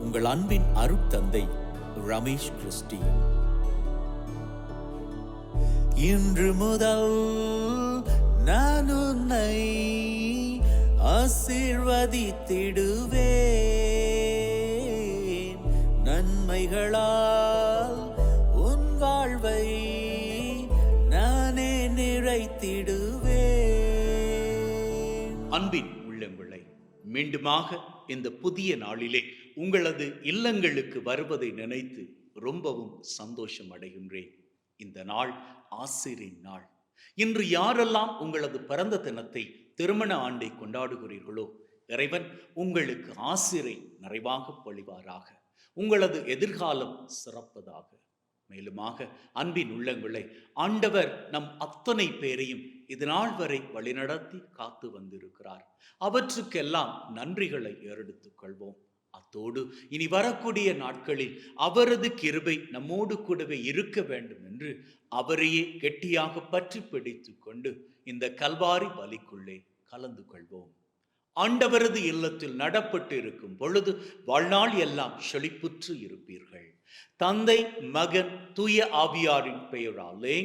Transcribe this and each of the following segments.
உங்கள் அன்பின் அருட்தந்தை ரமேஷ் கிறிஸ்டி இன்று முதல் நான் உன்னை ஆசீர்வதித்திடுவேன். நன்மைகளால் உன் வாழ்வை நானே நிறைத்திடுவேன். அன்பின் உள்ளங்களை மீண்டுமாக இந்த புதிய நாளிலே உங்களது இல்லங்களுக்கு வருவதை நினைத்து ரொம்பவும் சந்தோஷம் அடைகின்றேன். இந்த நாள் ஆசிரியின் நாள். இன்று யாரெல்லாம் உங்களது பிறந்த தினத்தை திருமண ஆண்டை கொண்டாடுகிறீர்களோ இறைவன் உங்களுக்கு ஆசிரை நிறைவாக பொழிவாராக. உங்களது எதிர்காலம் சிறப்பதாக. மேலுமாக அன்பின் உள்ளங்களை ஆண்டவர் நம் அத்தனை பேரையும் இதுநாள் வரை வழிநடத்தி காத்து வந்திருக்கிறார். அவற்றுக்கெல்லாம் நன்றிகளை ஏறெடுத்துக் கொள்வோம். அத்தோடு இனி வரக்கூடிய நாட்களில் அவரது கிருபை நம்மோடு கூடவே இருக்க வேண்டும் என்று அவரையே கெட்டியாக பற்றி பிடித்து கொண்டு இந்த கல்வாரி பலிக்குள்ளே கலந்து கொள்வோம். ஆண்டவரது இல்லத்தில் நடப்பட்டு இருக்கும் பொழுது வாழ்நாள் எல்லாம் செழிப்புற்று இருப்பீர்கள். தந்தை மகன் தூய ஆவியாரின் பெயராலே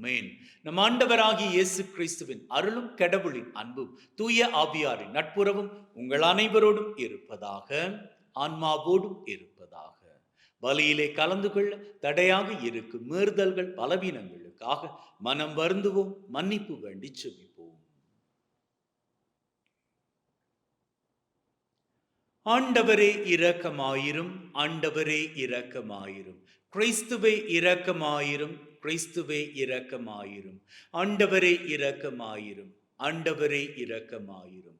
அமேன் நம் ஆண்டவராகிய இயேசு கிறிஸ்துவின் அருளும் கடவுளின் அன்பும் தூய ஆவியாரின் நட்புறவும் உங்கள் அனைவரோடும் இருப்பதாக ஆன்மாவோடும் இருப்பதாக. வலியிலே கலந்து கொள்ள தடையாக இருக்கும் மீறுதல்கள் பலவீனங்களுக்காக மனம் வருந்துவோம் மன்னிப்பு வேண்டி செபிப்போம். ஆண்டவரே இரக்கமாயிரும் ஆண்டவரே இரக்கமாயிரும். கிறிஸ்துவே இரக்கமாயிரும் கிறிஸ்துவே இரக்கமாயிரும். ஆண்டவரே இரக்கமாயிரும். ஆண்டவரே இரக்கமாயிரும்.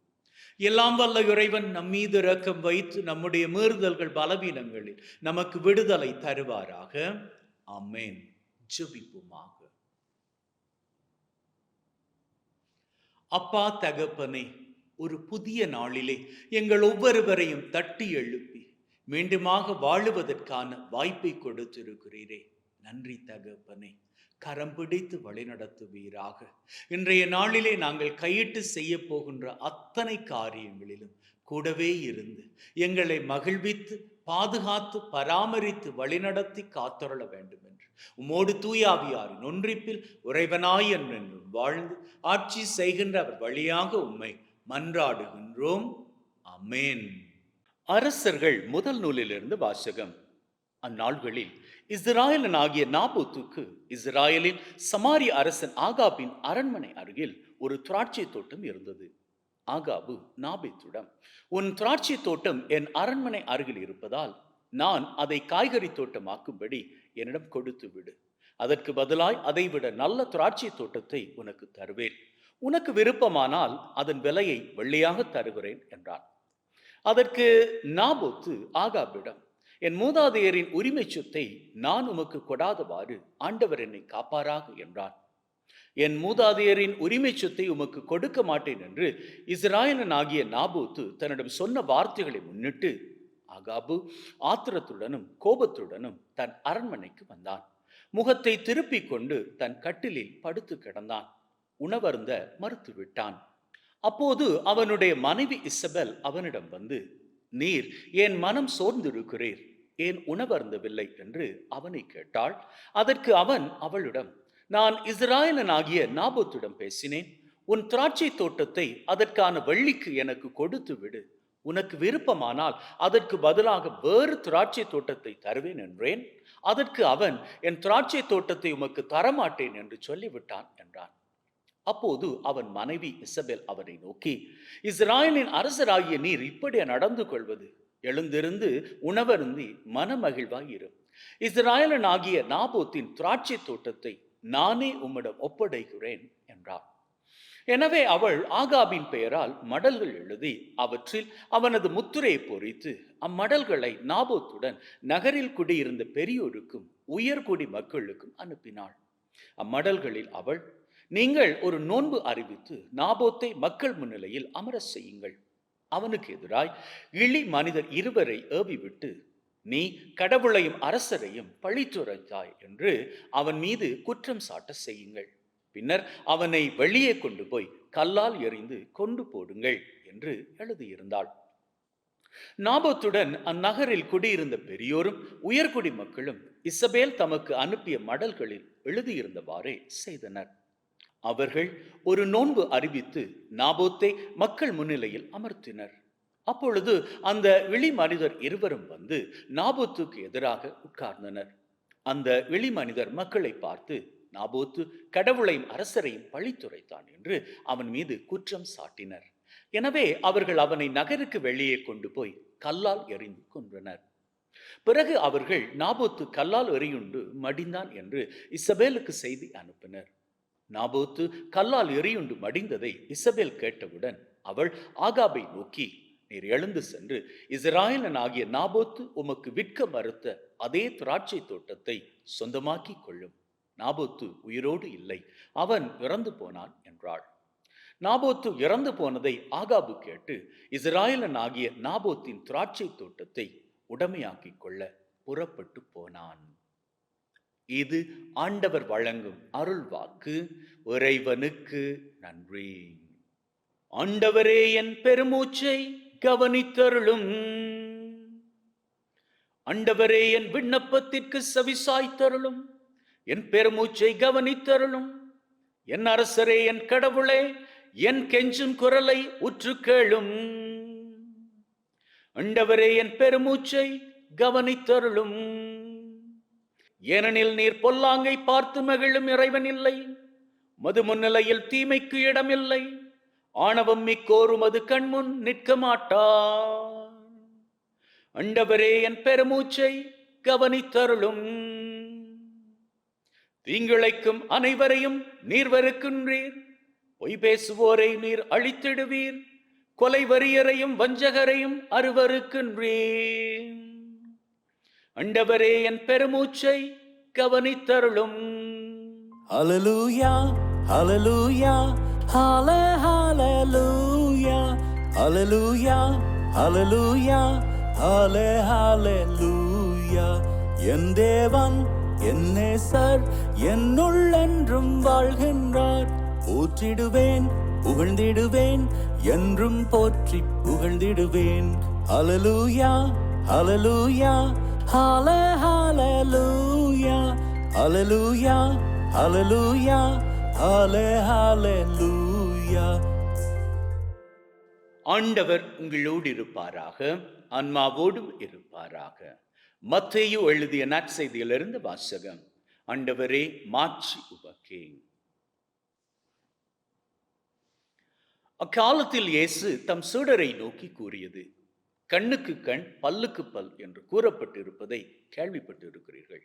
எல்லாம் வல்ல இறைவன் நம் மீது இரக்கம் வைத்து நம்முடைய மீறுதல்கள் பலவீனங்களில் நமக்கு விடுதலை தருவாராக. அமேன் ஜபிப்புமாக. அப்பா தகப்பனே ஒரு புதிய நாளிலே எங்கள் ஒவ்வொருவரையும் தட்டி எழுப்பி மீண்டுமாக வாழுவதற்கான வாய்ப்பை கொடுத்திருக்கிறீரே. நன்றி தகப்பனே. கரம் பிடித்து வழிநடத்துவீராக இன்றைய நாளிலே நாங்கள் கையிட்டு செய்ய போகின்ற அத்தனை காரியங்களிலும் கூடவே இருந்து எங்களை மகிழ்வித்து பாதுகாத்து பராமரித்து வழிநடத்தி காத்தொருள வேண்டும் என்று உமோடு தூயாவியாரின் ஒன்றிப்பில் உறைவனாய் என்றென்றும் வாழ்ந்து ஆட்சி செய்கின்ற அவர் வழியாக உம்மை மன்றாடுகின்றோம். அமேன் அரசர்கள் முதல் நூலிலிருந்து வாசகம். அந்நாள்களில் இஸ்ராயலன் ஆகிய நாபோத்துக்கு இஸ்ராயலின் சமாரி அரசன் ஆகாபின் அரண்மனை அருகில் ஒரு திராட்சை தோட்டம் இருந்தது. ஆகாபு நாபேத்துடம் உன் திராட்சை தோட்டம் என் அரண்மனை அருகில் இருப்பதால் நான் அதை காய்கறி தோட்டமாக்கும்படி என்னிடம் கொடுத்து விடு. அதற்கு பதிலாய் அதைவிட நல்ல திராட்சை தோட்டத்தை உனக்கு தருவேன். உனக்கு விருப்பமானால் அதன் விலையை வெள்ளியாக தருகிறேன் என்றான். அதற்கு நாபோத்து ஆகாபிடம் என் மூதாதையரின் உரிமை சொத்தை நான் உமக்கு கொடாதவாறு ஆண்டவர் என்னை காப்பாராக என்றான். என் மூதாதையரின் உரிமை சொத்தை உமக்கு கொடுக்க மாட்டேன் என்று இஸ்ராயலன் ஆகிய நாபோத்து தன்னிடம் சொன்ன வார்த்தைகளை முன்னிட்டு ஆகாபு ஆத்திரத்துடனும் கோபத்துடனும் தன் அரண்மனைக்கு வந்தான். முகத்தை திருப்பிக் கொண்டு தன் கட்டிலில் படுத்து கிடந்தான். உணவருந்த மறுத்துவிட்டான் அப்போது அவனுடைய மனைவி இசபெல் அவனிடம் வந்து நீர் என் மனம் சோர்ந்திருக்கிறீர். ஏன் உணவருந்தவில்லை என்று அவனை கேட்டாள். அதற்கு அவன் அவளிடம் நான் இஸ்ராயலனாகிய நாபத்திடம் பேசினேன். உன் திராட்சை தோட்டத்தை அதற்கான வெள்ளிக்கு எனக்கு கொடுத்து விடு. உனக்கு விருப்பமானால் அதற்கு பதிலாக வேறு திராட்சை தோட்டத்தை தருவேன் என்றேன். அதற்கு அவன் என் திராட்சை தோட்டத்தை உமக்கு தரமாட்டேன் என்று சொல்லிவிட்டான் என்றான். அப்போது அவன் மனைவி இசபெல் அவனை நோக்கி இஸ்ராயலின் அரசராகிய நீர் இப்படியா நடந்து கொள்வது? எழுந்திருந்து உணவருந்தி மனமகிழ்வாய் இரு இஸ்ராயலன் ஆகிய நாபோத்தின் திராட்சை தோட்டத்தை நானே உம்மிடம் ஒப்படைக்கிறேன் என்றார் எனவே அவள் ஆகாபின் பெயரால் மடல்கள் எழுதி அவற்றில் அவனது முத்திரையை பொறித்து அம்மடல்களை நாபோத்துடன் நகரில் குடியிருந்த பெரியோருக்கும் உயர்குடி மக்களுக்கும் அனுப்பினாள். அம்மடல்களில் அவள் நீங்கள் ஒரு நோன்பு அறிவித்து நாபோத்தை மக்கள் முன்னிலையில் அமர செய்யுங்கள். அவனுக்கு எதிராய் இழி மனிதர் இருவரை ஏவிவிட்டு நீ கடவுளையும் அரசரையும் பழித்துரைத்தாய் என்று அவன் மீது குற்றம் சாட்ட செய்யுங்கள். பின்னர் அவனை வெளியே கொண்டு போய் கல்லால் எறிந்து கொண்டு போடுங்கள் என்று எழுதியிருந்தாள். நாபத்துடன் அந்நகரில் குடியிருந்த பெரியோரும் உயர்குடி மக்களும் இசபேல் தமக்கு அனுப்பிய மடல்களில் எழுதியிருந்தவாறே செய்தனர். அவர்கள் ஒரு நோன்பு அறிவித்து நாபோத்தை மக்கள் முன்னிலையில் அமர்த்தினர். அப்பொழுது அந்த வெளி மனிதர் இருவரும் வந்து நாபோத்துக்கு எதிராக உட்கார்ந்தனர். அந்த வெளி மனிதர் மக்களை பார்த்து நாபோத்து கடவுளையும் அரசரையும் பழித்துரைத்தான் என்று அவன் மீது குற்றம் சாட்டினர். எனவே அவர்கள் அவனை நகருக்கு வெளியே கொண்டு போய் கல்லால் எறிந்து கொன்றனர். பிறகு அவர்கள் நாபோத்து கல்லால் எறியுண்டு மடிந்தான் என்று இசபேலுக்கு செய்தி அனுப்பினர். நாபோத்து கல்லால் எறியுண்டு மடிந்ததை இசபேல் கேட்டவுடன் அவள் ஆகாபை நோக்கி நீர் எழுந்து சென்று இஸ்ராயலன் ஆகிய நாபோத்து உமக்கு விற்க மறுத்த அதே திராட்சை தோட்டத்தை சொந்தமாக்கி கொள்ளும். நாபோத்து உயிரோடு இல்லை அவன் இறந்து போனான் என்றாள். நாபோத்து இறந்து போனதை ஆகாபு கேட்டு இஸ்ராயலன் ஆகிய நாபோத்தின் திராட்சை தோட்டத்தை உடமையாக்கிக் கொள்ள புறப்பட்டு போனான். இது ஆண்டவர் வழங்கும் அருள் வாக்கு இறைவனுக்கு நன்றி. ஆண்டவரே என் பெருமூச்சை கவனித்தருளும். ஆண்டவரே என் விண்ணப்பத்திற்கு செவிசாய்த்தருளும். என் பெருமூச்சை கவனித்தருளும். என் அரசரே என் கடவுளே என் கெஞ்சும் குரலை உற்று கேளும். ஆண்டவரே என் பெருமூச்சை கவனித்தருளும். ஏனெனில் நீர் பொல்லாங்கை பார்த்து மகிழும் இறைவன் இல்லை. மது முன்னிலையில் தீமைக்கு இடமில்லை. ஆணவம் மிக்கோரும் அது கண்முன் நிற்க மாட்டார் அண்டவரே என் பெருமூச்சை கவனித்தருளும். தீங்கிழைக்கும் அனைவரையும் நீர் வெறுக்கின்றீர். பொய் பேசுவோரை நீர் அழித்திடுவீர். கொலை வரியரையும் வஞ்சகரையும் அருவருக்கின்றீர் அண்டவரே என் பெருமூச்சை கவனித்தருளும் அலலூயா அலலூயா ஹால ஹாலலூயா அலலூயா அலலூயா ஹால ஹாலலூயா என் தேவன் என்னே சார் என்னுள் என்றும் வாழ்கின்றார் போற்றிடுவேன் புகழ்ந்திடுவேன் என்றும் போற்றி புகழ்ந்திடுவேன் அலலூயா அலலூயா ஹalலே ஹalleluya ஹalleluya ஹalleluya ஆண்டவர் உங்களோடு இருப்பாராக. ஆன்மாவோடும் இருப்பாராக. மத்தையு எழுதிய நற்செய்தியிலிருந்து வாசகம். ஆண்டவரே மாட்சி உபக்கே அக்காலத்தில் இயேசு தம் சீடரை நோக்கி கூறியது கண்ணுக்கு கண் பல்லுக்கு பல் என்று கூறப்பட்டிருப்பதை கேள்விப்பட்டிருக்கிறீர்கள்.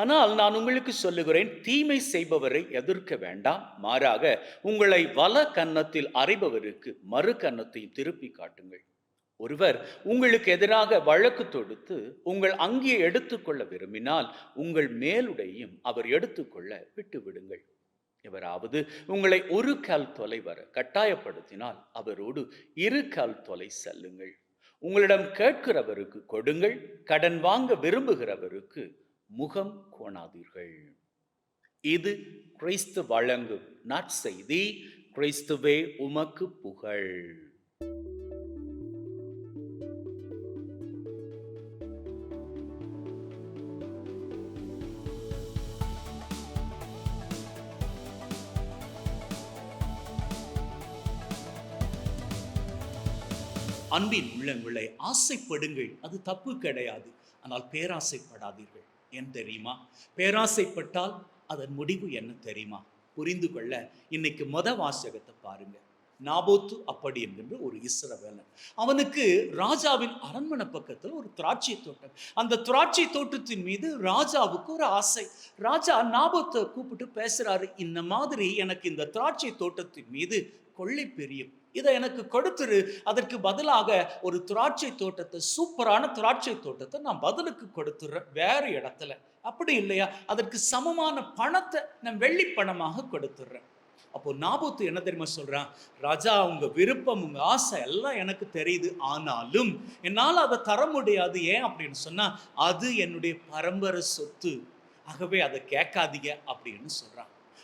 ஆனால் நான் உங்களுக்கு சொல்லுகிறேன் தீமை செய்பவரை எதிர்க்க வேண்டாம். மாறாக உங்களை வல கன்னத்தில் அறைபவருக்கு மறு கன்னத்தையும் திருப்பி காட்டுங்கள். ஒருவர் உங்களுக்கு எதிராக வழக்கு தொடுத்து உங்கள் அங்கியை எடுத்துக்கொள்ள விரும்பினால் உங்கள் மேலுடையும் அவர் எடுத்துக்கொள்ள விட்டு விடுங்கள் எவராவது உங்களை ஒரு கால் தொலை வர கட்டாயப்படுத்தினால் அவரோடு இரு கால் தொலை செல்லுங்கள். உங்களிடம் கேட்கிறவருக்கு கொடுங்கள் கடன் வாங்க விரும்புகிறவருக்கு முகம் கோணாதீர்கள். இது கிறிஸ்து வழங்கும் நற்செய்தி கிறிஸ்துவே உமக்கு புகழ். அன்பின் உள்ளங்களை ஆசைப்படுங்கள். அது தப்பு கிடையாது. ஆனால் பேராசைப்படாதீர்கள். ஏன் தெரியுமா? பேராசைப்பட்டால் அதன் முடிவு என்ன தெரியுமா? புரிந்து கொள்ள இன்னைக்கு மொத வாசகத்தை பாருங்க. நாபோத்து அப்படி என்கின்ற ஒரு இஸ்ரவேலன். அவனுக்கு ராஜாவின் அரண்மனை பக்கத்தில் ஒரு திராட்சை தோட்டம். அந்த திராட்சை தோட்டத்தின் மீது ராஜாவுக்கு ஒரு ஆசை. ராஜா நாபோத்தை கூப்பிட்டு பேசுறாரு இந்த மாதிரி எனக்கு இந்த திராட்சை தோட்டத்தின் மீது கொள்ளை பெரியும் இதை எனக்கு கொடுத்துரு. அதற்கு பதிலாக ஒரு திராட்சை தோட்டத்தை சூப்பரான திராட்சை தோட்டத்தை நான் பதிலுக்கு கொடுத்துடுறேன். வேறு இடத்துல. அப்படி இல்லையா? அதற்கு சமமான பணத்தை நான் வெள்ளி பணமாக கொடுத்துடுறேன். அப்போ நாபத்து என்ன தெரியுமா சொல்றான்? ராஜா உங்க விருப்பம் உங்க ஆசை எல்லாம் எனக்கு தெரியுது. ஆனாலும் என்னால் அதை தர முடியாது. ஏன் அப்படின்னு சொன்னா அது என்னுடைய பரம்பரை சொத்து. ஆகவே அதை கேட்காதீங்க அப்படின்னு சொல்கிறேன்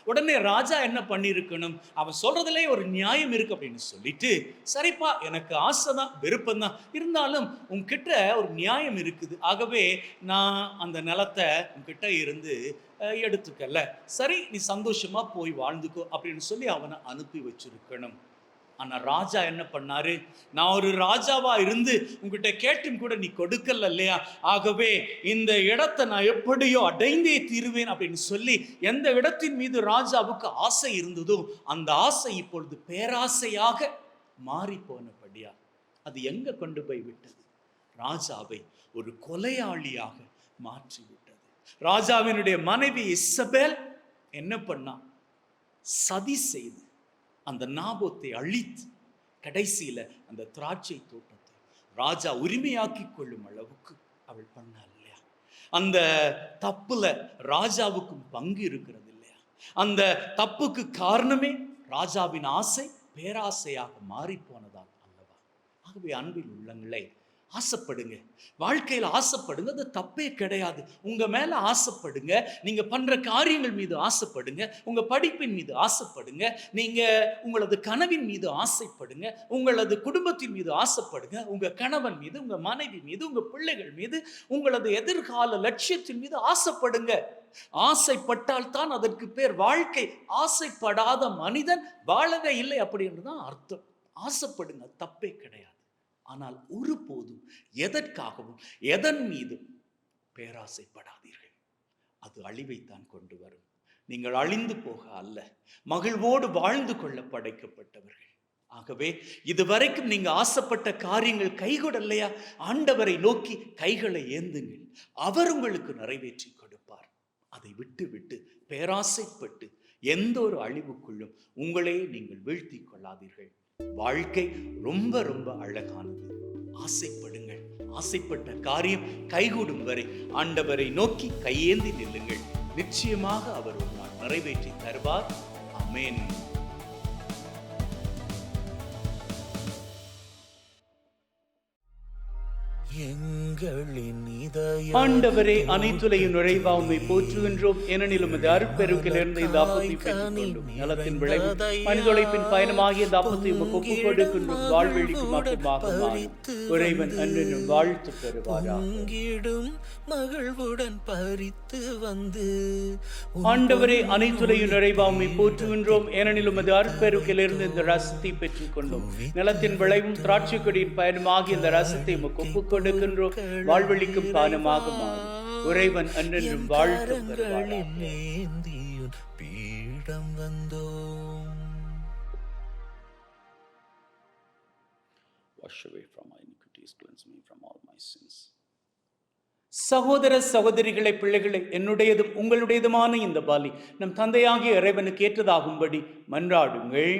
உடனே ராஜா என்ன பண்ணியிருக்கணும்? அவன் சொல்றதுலேயே ஒரு நியாயம் இருக்கு அப்படின்னு சொல்லிட்டு சரிப்பா எனக்கு ஆசை தான் விருப்பம் தான் இருந்தாலும் உன்கிட்ட ஒரு நியாயம் இருக்குது. ஆகவே நான் அந்த நிலத்தை உன்கிட்ட இருந்து எடுத்துக்கல. சரி நீ சந்தோஷமா போய் வாழ்ந்துக்கோ அப்படின்னு சொல்லி அவனை அனுப்பி வச்சிருக்கணும். ஆனால் ராஜா என்ன பண்ணாரு? நான் ஒரு ராஜாவா இருந்து உங்ககிட்ட கேட்டும் கூட நீ கொடுக்கல இல்லையா? ஆகவே இந்த இடத்தை நான் எப்படியோ அடைந்தே தீருவேன் அப்படின்னு சொல்லி எந்த இடத்தின் மீது ராஜாவுக்கு ஆசை இருந்ததோ அந்த ஆசை இப்பொழுது பேராசையாக மாறி போனபடியா அது எங்க கொண்டு போய் விட்டது? ராஜாவை ஒரு கொலையாளியாக மாற்றி விட்டது ராஜாவினுடைய மனைவி இசபேல் என்ன பண்ணா? சதி செய்து அந்த நாபோத்தை அழித்து கடைசியில் அந்த திராட்சை தோட்டத்தை ராஜா உரிமையாக்கி கொள்ளும் அளவுக்கு அவள் பண்ணாள் இல்லையா? அந்த தப்புல ராஜாவுக்கும் பங்கு இருக்கிறது இல்லையா? அந்த தப்புக்கு காரணமே ராஜாவின் ஆசை பேராசையாக மாறி போனதால் அல்லவா? ஆகவே அன்பில் உள்ளங்களே ஆசைப்படுங்க. வாழ்க்கையில் ஆசைப்படுங்க அது தப்பே கிடையாது. உங்கள் மேலே ஆசைப்படுங்க நீங்கள் பண்ணுற காரியங்கள் மீது ஆசைப்படுங்க உங்கள் படிப்பின் மீது ஆசைப்படுங்க நீங்கள் உங்களது கனவின் மீது ஆசைப்படுங்க உங்களது குடும்பத்தின் மீது ஆசைப்படுங்க உங்கள் கணவன் மீது உங்கள் மனைவி மீது உங்கள் பிள்ளைகள் மீது உங்களது எதிர்கால லட்சியத்தின் மீது ஆசைப்படுங்க. ஆசைப்பட்டால் தான் அதற்கு பேர் வாழ்க்கை. ஆசைப்படாத மனிதன் வாழவே இல்லை அப்படின்னு தான் அர்த்தம். ஆசைப்படுங்க தப்பே கிடையாது. ஆனால் ஒருபோதும் எதற்காகவும் எதன் மீதும் பேராசைப்படாதீர்கள். அது அழிவைத்தான் கொண்டு வரும். நீங்கள் அழிந்து போக அல்ல மகிழ்வோடு வாழ்ந்து கொள்ள படைக்கப்பட்டவர்கள். ஆகவே இதுவரைக்கும் நீங்க ஆசைப்பட்ட காரியங்கள் கைகூடலையா ஆண்டவரை நோக்கி கைகளை ஏந்துங்கள். அவர் உங்களுக்கு நிறைவேற்றி கொடுப்பார். அதை விட்டு விட்டு பேராசைப்பட்டு எந்த ஒரு அழிவுக்குள்ளும் உங்களே நீங்கள் வீழ்த்தி கொள்ளாதீர்கள். வாழ்க்கை ரொம்ப ரொம்ப அழகானது. ஆசைப்படுங்கள். ஆசைப்பட்ட காரியம் கைகூடும் வரை ஆண்டவரை நோக்கி கையேந்தி நில்லுங்கள். நிச்சயமாக அவர் ஒரு நாள் நிறைவேற்றி தருவார். அமேன் ஆண்டவரே அனைத்துலையும் நுழைவா உம்மை போற்றுகின்றோம். ஏனெனில் உமது அருட்பெருக்கிலிருந்து இந்த அப்பத்தை பெற்றுக்கொண்டோம் நலத்தின் விளைவு மனிதொழைப்பின் பயணமாகிய இந்த அப்பத்தை உமக்கு ஒப்புக் கொடுக்கின்றோம் வாழ்வெளிக்கும் அப்பமாக மாறும். இறைவன் அன்னும் வாழ்த்து பெறுவாரா பொங்கிடும் மகிழ்வுடன் பறித்து வந்து ஆண்டவரே அனைத்துலையும் நுழைவா உம்மை போற்றுகின்றோம். ஏனெனில் உமது அருட்பெருக்கிலிருந்து இந்த ரசத்தை பெற்றுக்கொண்டோம். நிலத்தின் விளைவும் திராட்சை கொடியின் பயணமாகிய இந்த ரசத்தை உமக்கு ஒப்புக் கொடுக்கின்றோம். வாழ்வெளிக்கும் பானமாக மாறும் இறைவன் அன்றென்றும் வாழ்த்து பீடம் வந்தோம். Wash away from my iniquities, cleanse me from all my sins. சகோதர சகோதரிகளை பிள்ளைகளை என்னுடையதும் உங்களுடையதுமான இந்த பாலி நம் தந்தையாகிய இறைவனுக்கு ஏற்றதாகும்படி மன்றாடுங்கள்.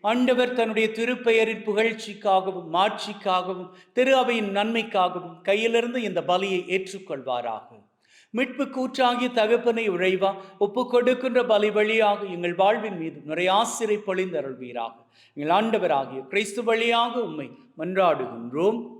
ஆண்டவர் தன்னுடைய திருப்பெயரின் புகழ்ச்சிக்காகவும் மாட்சிக்காகவும் திரு அவையின் நன்மைக்காகவும் கையிலிருந்து இந்த பலியை ஏற்றுக்கொள்வாராக. மீட்பு கூற்றாகிய தகப்பனை உழைவா ஒப்பு கொடுக்கின்ற பலி வழியாக எங்கள் வாழ்வின் மீது நிறைய பொழிந்தருள்வீராக. எங்கள் ஆண்டவராகிய கிறிஸ்து வழியாக உம்மை மன்றாடுகின்றோம்.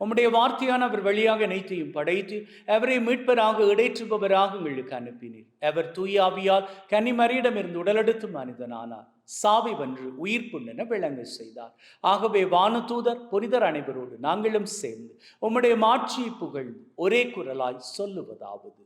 உம்முடைய வார்த்தையான அவர் வழியாக அனைத்தையும் படைத்து அவரை மீட்பராக இடைற்றுபவராக எங்களுக்கு அனுப்பினீர். அவர் தூயாவியால் கன்னிமரியிடமிருந்து உடலெடுத்து மனிதனானார். சாவி வென்று உயிர்ப்புண்ணென விளங்க செய்தார். ஆகவே வானதூதர் புனிதர் அனைவரோடு நாங்களும் சேர்ந்து உம்முடைய மாட்சியை புகழ்ந்து ஒரே குரலாய் சொல்லுவதாவது.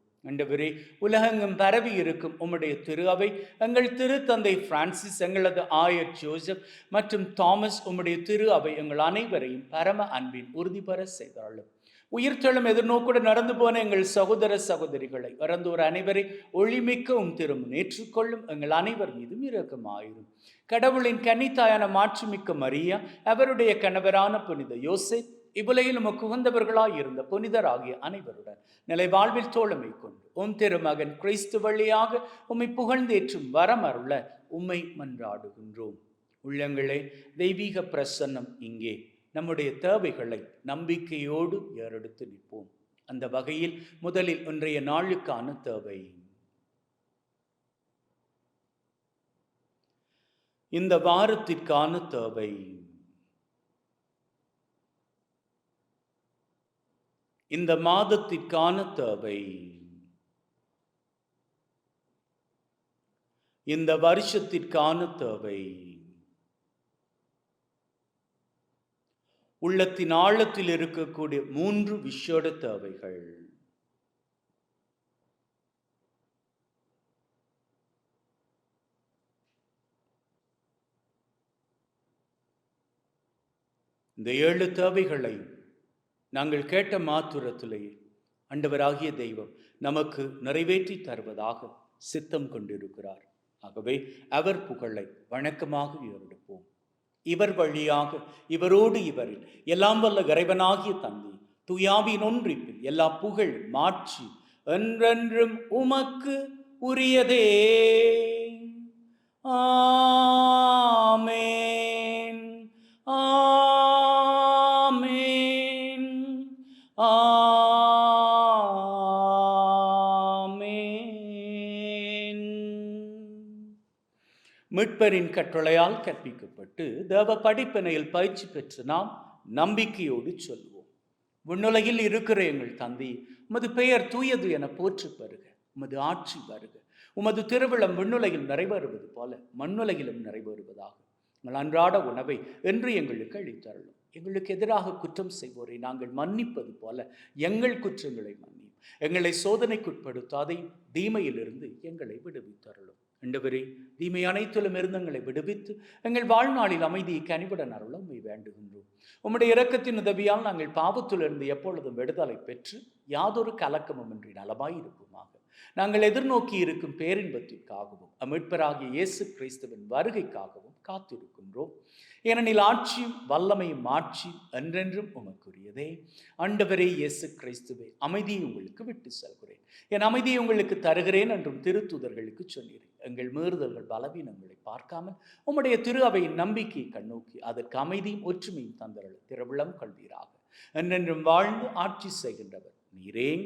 ஆண்டவரே உலகெங்கும் பரவி இருக்கும் உம்முடைய திரு அவை எங்கள் திருத்தந்தை பிரான்சிஸ் எங்களது ஆயர் ஜோசப் மற்றும் தாமஸ் உம்முடைய திரு அவை எங்கள் அனைவரையும் பரம அன்பின் உறுதிபெற செய்தாலும் உயிர்த்தெழும் எதிர்நோக்குடன் நடந்து போன எங்கள் சகோதர சகோதரிகளை இறந்தோர் அனைவரை ஒளிமிக்கவும் திரும் திரும்ப ஏற்றுக்கொள்ளும் எங்கள் அனைவர் மீதும் இரக்கமாயிரும். கடவுளின் கன்னித்தாயான மாட்சிமிக்க மரியா அவருடைய கணவரான புனித யோசை இவ்வுலகில் உமக்கு உகந்தவர்களாய் இருந்த புனிதராகிய அனைவருடன் நிலை வாழ்வில் தோழமை கொண்டு உம் திருமகன் கிறிஸ்து வழியாக உம்மை புகழ்ந்தேற்றும் வரமருள உம்மை மன்றாடுகின்றோம். உள்ளங்களே தெய்வீக பிரசன்னம் இங்கே. நம்முடைய தேவைகளை நம்பிக்கையோடு ஏறெடுத்து நிற்போம். அந்த வகையில் முதலில் இன்றைய நாளுக்கான தேவை. இந்த வாரத்திற்கான தேவை. இந்த மாதத்திற்கான தேவை. இந்த வருஷத்திற்கான தேவை. உள்ளத்தின் ஆழத்தில் இருக்கக்கூடிய மூன்று விஷேட தேவைகள். இந்த ஏழு தேவைகளை நாங்கள் கேட்ட மாத்துரத்திலேயே அண்டவராகிய தெய்வம் நமக்கு நிறைவேற்றி தருவதாக சித்தம் கொண்டிருக்கிறார். ஆகவே அவர் புகழை வணக்கமாக ஏறெடுப்போம். இவர் வழியாக இவரோடு இவரில் எல்லாம் வல்ல இறைவனாகிய தந்தி துயாவின் ஒன்றிப்பில் எல்லா புகழ் மாற்றி என்றென்றும் உமக்கு உரியதே. ஆ மீட்பரின் கட்டளையால் கற்பிக்கப்பட்டு தேவ படிப்பினையில் பயிற்சி பெற்று நாம் நம்பிக்கையோடு சொல்வோம். விண்ணுலகில் இருக்கிற எங்கள் தந்தை உமது பெயர் தூயது என போற்று பெறுக உமது ஆட்சி வருக. உமது திருவிழம் விண்ணுலகில் நிறைவேறுவது போல மண்ணுலகிலும் நிறைவேறுவதாக. எங்கள் அன்றாட உணவை என்று எங்களுக்கு அளித்தருளும். எங்களுக்கு எதிராக குற்றம் செய்வோரை நாங்கள் மன்னிப்பது போல எங்கள் குற்றங்களை மன்னியும். எங்களை சோதனைக்குட்படுத்தாதை தீமையிலிருந்து எங்களை விடுவித்தருளும். ஆண்டவரே தீமை அனைத்திலும் இருந்தங்களை விடுவித்து எங்கள் வாழ்நாளில் அமைதியை கனிவுடன் அருள உண்மை வேண்டுகின்றோம். உம்முடைய இரக்கத்தின் உதவியால் நாங்கள் பாவத்திலிருந்து எப்பொழுதும் விடுதலை பெற்று யாதொரு கலக்கமும் இன்றி நலமாயிருப்போமாக நாங்கள் எதிர்நோக்கி இருக்கும் பேரின்பத்திற்காகவும் அமிட்பராகிய இயேசு கிறிஸ்துவின் வருகைக்காகவும் காத்திருக்கின்றோம். ஏனெனில் ஆட்சியும் வல்லமையும் ஆட்சி என்றென்றும் உமக்குரியதே. அண்டவரே இயேசு கிறிஸ்துவே அமைதியை உங்களுக்கு விட்டு செல்கிறேன். என் அமைதியை உங்களுக்கு தருகிறேன் என்றும் திருத்துதர்களுக்கு சொன்னீர்கள் எங்கள் மீறுதல்கள் பலவீனங்களை பார்க்காமல் உம்முடைய திரு அவையின் நம்பிக்கையை கண்ணோக்கி அதற்கு அமைதியும் ஒற்றுமையும் தந்தர்கள் திருவிழம் கொள்வீராக. என்றென்றும் வாழ்ந்து ஆட்சி செய்கின்றவர் நீரேன்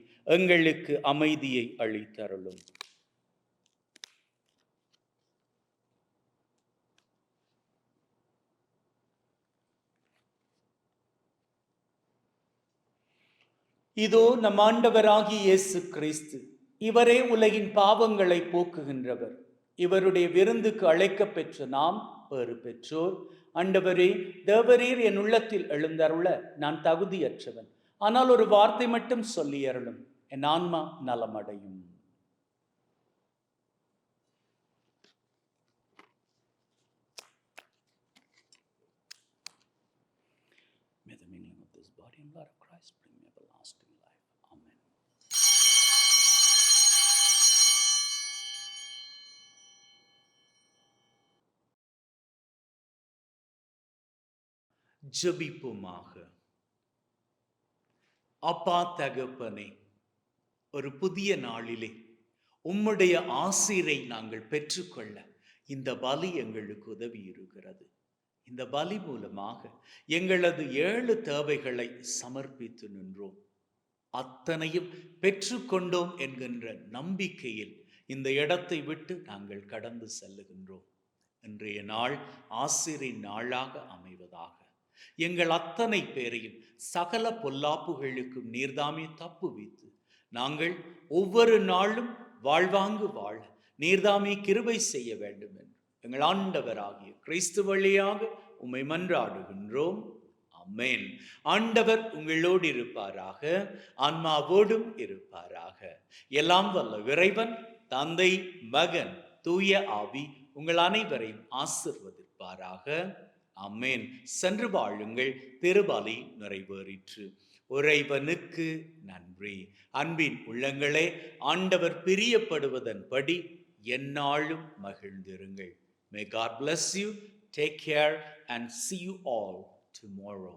எங்களுக்கு அமைதியை அளித்தருளும். இதோ நம் ஆண்டவராகி இயேசு கிறிஸ்து இவரே உலகின் பாவங்களை போக்குகின்றவர். இவருடைய விருந்துக்கு அழைக்கப் பெற்ற நாம் பேறு பெற்றோர். அண்டவரே தேவரீர் என் உள்ளத்தில் எழுந்தருள நான் தகுதியற்றவன். ஆனால் ஒரு வார்த்தை மட்டும் சொல்லி அருளும். என் ஆன்மா நலமடையும் May the mingling of this body and blood of Christ bring me everlasting life. Amen. ஜெபிப்போமாக அப்பா தகப்பனே ஒரு புதிய நாளிலே உம்முடைய ஆசிரை நாங்கள் பெற்றுக்கொள்ள இந்த பலி எங்களுக்கு உதவி இருக்கிறது இந்த பலி மூலமாக எங்களது ஏழு தேவைகளை சமர்ப்பித்து நின்றோம். அத்தனையும் பெற்றுக்கொண்டோம் என்கின்ற நம்பிக்கையில் இந்த இடத்தை விட்டு நாங்கள் கடந்து செல்லுகின்றோம். இன்றைய நாள் ஆசிரிய நாளாக அமைவதாக. எங்கள் அத்தனை பேரையும் சகல பொல்லாப்புகளுக்கும் நீர்தாமே தப்பு வைத்து நாங்கள் ஒவ்வொரு நாளும் வாழ்வாங்கு வாழ. நீர்தாமே கிருபை செய்ய வேண்டும் என்று. எங்கள் ஆண்டவராகிய கிறிஸ்து வழியாக உம்மை மன்றாடுகின்றோம். அம்மேன் ஆண்டவர் உங்களோடு இருப்பாராக ஆன்மாவோடும் இருப்பாராக. எல்லாம் வல்ல இறைவன் தந்தை மகன் தூய ஆவி உங்கள் அனைவரையும் ஆசிர்வதிப்பாராக. அம்மேன் சென்று வாழுங்கள் திருவாலி நிறைவேறிற்று. உறைவனுக்கு நன்றி. அன்பின் உள்ளங்களே ஆண்டவர் பிரியப்படுவதன்படி எந்நாளும் மகிழ்ந்திருங்கள். May God bless you take care and see you all tomorrow